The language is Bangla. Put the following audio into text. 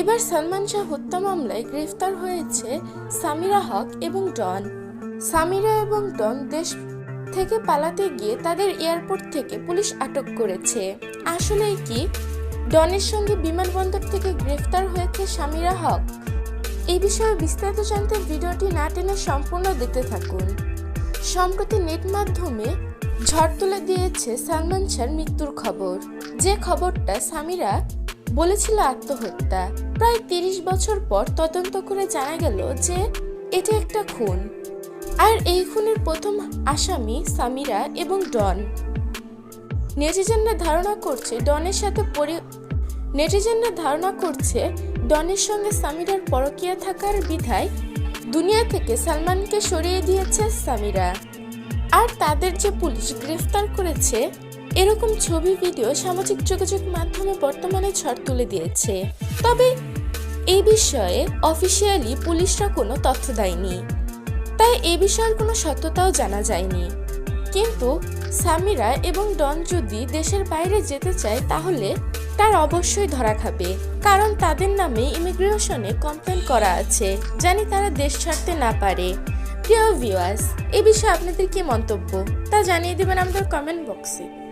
এবার সালমান শাহ হত্যা মামলায় গ্রেফতার হয়েছে সামিরা হক এবং ডন। সামিরা এবং ডন দেশ থেকে পালাতে গিয়ে তাদের এয়ারপোর্ট থেকে পুলিশ আটক করেছে। আসলে কি? ডনের সঙ্গে বিমানবন্দর থেকে গ্রেফতার হয়েছে সামিরা হক। এই বিষয়ে বিস্তারিত জানতে ভিডিওটি না টেনে সম্পূর্ণ দেখতে থাকুন। সম্প্রতি নেট মাধ্যমে ঝড় তুলে দিয়েছে সালমান শাহর মৃত্যুর খবর। যে খবরটা সামিরা বলেছিল আত্মহত্যা। প্রায় তিরিশ বছর পর তদন্ত করে জানা গেল যে এটা একটা খুন। আর এই খুনের প্রথম আসামি সামিরা এবং ডন। নেটিজেনরা ধারণা করছে ডনের সাথে পরি নেটিজেনরা ধারণা করছে ডনের সঙ্গে সামিরার পরকিয়া থাকার বিধায় দুনিয়া থেকে সালমানকে সরিয়ে দিয়েছে সামিরা। আর তাদের যে পুলিশ গ্রেফতার করেছে এরকম ছবি, ভিডিও সামাজিক যোগাযোগ মাধ্যমে বর্তমানে ঝড় তুলে দিয়েছে। তবে এই বিষয়ে অফিসিয়ালি পুলিশরা কোনো তথ্য দেয়নি। তাই এ বিষয়ের কোনো সত্যতাও জানা যায়নি। কিন্তু সামিরা এবং ডন যদি দেশের বাইরে যেতে চায়, তাহলে তার অবশ্যই ধরা খাবে। কারণ তাদের নামে ইমিগ্রেশনে কমপ্লেন করা আছে, জানি তারা দেশ ছাড়তে না পারে। প্রিয় ভিউয়ার্স, এ বিষয়ে আপনাদের কি মন্তব্য? তা জানিয়ে দেবেন আমাদের কমেন্ট বক্সে।